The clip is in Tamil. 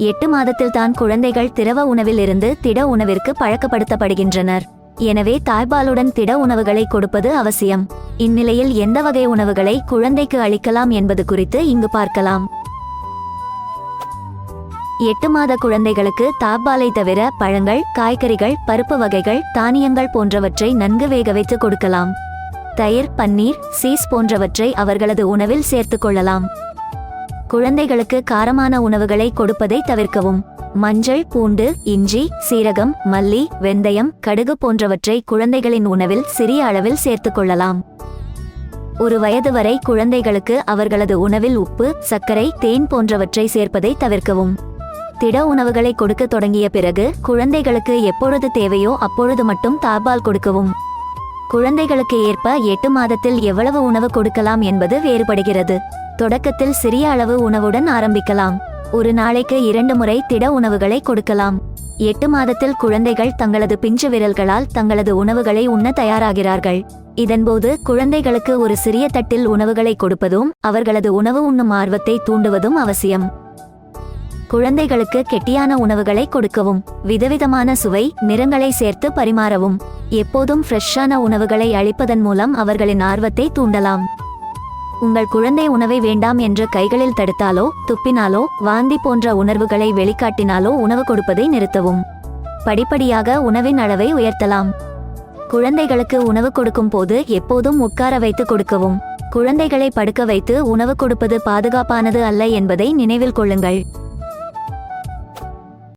எட்டு மாதத்தில் தான் குழந்தைகள் திரவ உணவிலிருந்து திட உணவிற்கு பழக்கப்படுத்தப்படுகின்றனர். எனவே தாய்ப்பாலுடன் திட உணவுகளை கொடுப்பது அவசியம். இந்நிலையில் எந்த வகை உணவுகளை குழந்தைக்கு அளிக்கலாம் என்பது குறித்து இங்கு பார்க்கலாம். எட்டு மாத குழந்தைகளுக்கு தாப்பாலை தவிர பழங்கள் காய்கறிகள் பருப்பு வகைகள் தானியங்கள் போன்றவற்றை நன்கு வேக வைத்து கொடுக்கலாம். தயிர் பன்னீர் சீஸ் போன்றவற்றை அவர்களது உணவில் சேர்த்துக் கொள்ளலாம். குழந்தைகளுக்கு காரமான உணவுகளை கொடுப்பதை தவிர்க்கவும். மஞ்சள் பூண்டு இஞ்சி சீரகம் மல்லி வெந்தயம் கடுகு போன்றவற்றை குழந்தைகளின் உணவில் சிறிய அளவில் சேர்த்துக் கொள்ளலாம். ஒரு வயது வரை குழந்தைகளுக்கு அவர்களது உணவில் உப்பு சர்க்கரை தேன் போன்றவற்றை சேர்ப்பதை தவிர்க்கவும். திட உணவுகளை கொடுக்க தொடங்கிய பிறகு குழந்தைகளுக்கு எப்பொழுது தேவையோ அப்பொழுது மட்டும் தாபால் கொடுக்கவும். குழந்தைகளுக்கு ஏற்ப எட்டு மாதத்தில் எவ்வளவு உணவு கொடுக்கலாம் என்பது வேறுபடுகிறது. தொடக்கத்தில் சிறிய அளவு உணவுடன் ஆரம்பிக்கலாம். ஒரு நாளைக்கு இரண்டு முறை திட உணவுகளை கொடுக்கலாம். எட்டு மாதத்தில் குழந்தைகள் தங்களது பிஞ்சு விரல்களால் தங்களது உணவுகளை உண்ண தயாராகிறார்கள். இதன்போது குழந்தைகளுக்கு ஒரு சிறிய தட்டில் உணவுகளை கொடுப்பதும் அவர்களது உணவு உண்ணும் ஆர்வத்தை தூண்டுவதும் அவசியம். குழந்தைகளுக்கு கெட்டியான உணவுகளை கொடுக்கவும் விதவிதமான சுவை நிறங்களை சேர்த்து பரிமாறவும் எப்போதும் ஃப்ரெஷ்ஷான உணவுகளை அளிப்பதன் மூலம் அவர்களின் ஆர்வத்தை தூண்டலாம். உங்கள் குழந்தை உணவை வேண்டாம் என்று கைகளில் தடுத்தாலோ துப்பினாலோ வாந்தி போன்ற உணர்வுகளை வெளிக்காட்டினாலோ உணவு கொடுப்பதை நிறுத்தவும். படிப்படியாக உணவின் அளவை உயர்த்தலாம். குழந்தைகளுக்கு உணவு கொடுக்கும் போது எப்போதும் உட்கார வைத்து கொடுக்கவும். குழந்தைகளை படுக்க வைத்து உணவு கொடுப்பது பாதுகாப்பானது அல்ல என்பதை நினைவில் கொள்ளுங்கள்.